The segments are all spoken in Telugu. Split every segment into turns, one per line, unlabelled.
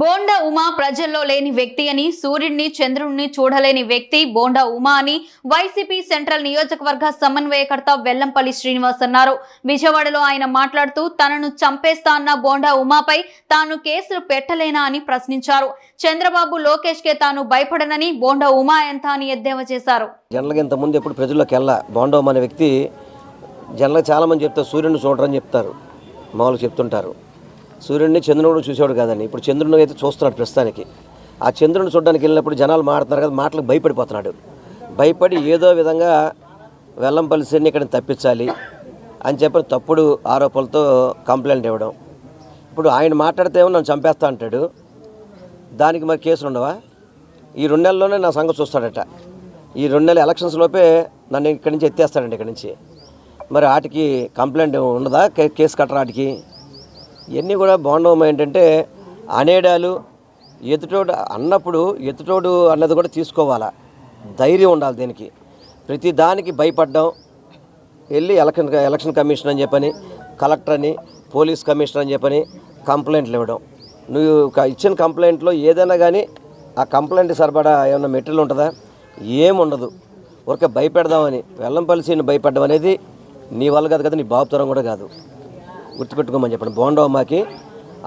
బోండా ఉమా ప్రజల్లో లేని వ్యక్తి అని సూర్యుడిని చంద్రుడిని చూడలేని వ్యక్తి బోండా ఉమా అని వైసీపీ సెంట్రల్ నియోజకవర్గ సమన్వయకర్త వెల్లంపల్లి శ్రీనివాస్ అన్నారు. విజయవాడలో ఆయన మాట్లాడుతూ తనను చంపేస్తా అన్న బోండా ఉమాపై తాను కేసులు పెట్టలేనా అని ప్రశ్నించారు. చంద్రబాబు లోకేష్ కే తాను భయపడనని బోండా ఉమా ఎంత అని ఎద్దేవా చేశారు.
జనరల్గా ఇంతకుముందు ఎప్పుడు ప్రజల్లోకి వెళ్ళా బాండవం అనే వ్యక్తి జనరల్గా చాలామంది చెప్తారు సూర్యుడిని చూడరని చెప్తారు మామూలుగా చెప్తుంటారు. సూర్యుడిని చంద్రుడు చూసేవాడు కాదండి. ఇప్పుడు చంద్రుడిని అయితే చూస్తున్నాడు ప్రస్తుతానికి. ఆ చంద్రుడిని చూడడానికి వెళ్ళినప్పుడు జనాలు మాట్లాడుతున్నారు కదా మాటలకు భయపడిపోతున్నాడు. భయపడి ఏదో విధంగా వెల్లంపల్లి శని ఇక్కడ తప్పించాలి అని చెప్పి తప్పుడు ఆరోపణలతో కంప్లైంట్ ఇవ్వడం. ఇప్పుడు ఆయన మాట్లాడితే ఏమో నన్ను చంపేస్తా అంటాడు. దానికి మరి కేసులు ఉండవా? ఈ రెండు నెలల్లోనే నా సంగతి చూస్తాడట. ఈ రెండు నెలల ఎలక్షన్స్ లోపే నన్ను ఇక్కడి నుంచి ఎత్తేస్తాడండి ఇక్కడి నుంచి. మరి వాటికి కంప్లైంట్ ఉండదా? కే- కేసు కట్టరా వాటికి ఇవన్నీ కూడా బాగుండవు ఏంటంటే అనేడాలు ఎదుటోడు అన్నప్పుడు ఎదుటోడు అన్నది కూడా తీసుకోవాలా. ధైర్యం ఉండాలి దీనికి. ప్రతి దానికి భయపడ్డం వెళ్ళి ఎలక్షన్ ఎలక్షన్ కమిషన్ అని చెప్పని కలెక్టర్ అని పోలీస్ కమిషనర్ అని చెప్పని కంప్లైంట్లు ఇవ్వడం. నువ్వు క- ఇచ్చిన కంప్లైంట్లో ఏదైనా కానీ ఆ కంప్లైంట్ సరిపడా ఏమైనా మెటీరియల్ ఉంటుందా? ఏముండదు ఊరికే భయపెడదామని వెల్లంపల్లిని భయపడడం అనేది నీ వల్ల కాదు కదా నీ బాబుతరం కూడా కాదు. గుర్తుపెట్టుకోమని చెప్పండి. బోండవమ్మకి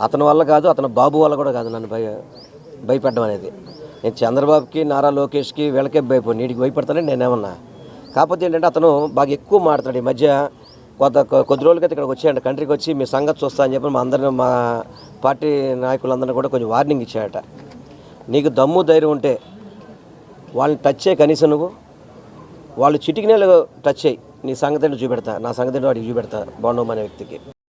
అతని వల్ల కాదు అతని బాబు వల్ల కూడా కాదు నన్ను భయ భయపెట్టడం అనేది. నేను చంద్రబాబుకి నారా లోకేష్కి వీళ్ళకే భయపడి నీటికి భయపడతానని నేనేమన్నా. కాకపోతే ఏంటంటే అతను బాగా ఎక్కువ మాట్లాడు. ఈ మధ్య కొంత కొద్ది రోజులకైతే ఇక్కడికి వచ్చాయంట కంట్రీకి వచ్చి మీ సంగతి చూస్తా అని చెప్పి మా అందరిని మా పార్టీ నాయకులందరినీ కూడా కొంచెం వార్నింగ్ ఇచ్చాయట నీకు దమ్ము ధైర్యం ఉంటే వాళ్ళని టచ్ చేయి కనీసం నువ్వు. వాళ్ళు చిటికినేలు టచ్ చేయి. నీ సంగతి చూపెడతా. నా సంగతి వాడికి చూపెడతా. బాగుండవు అనే వ్యక్తికి.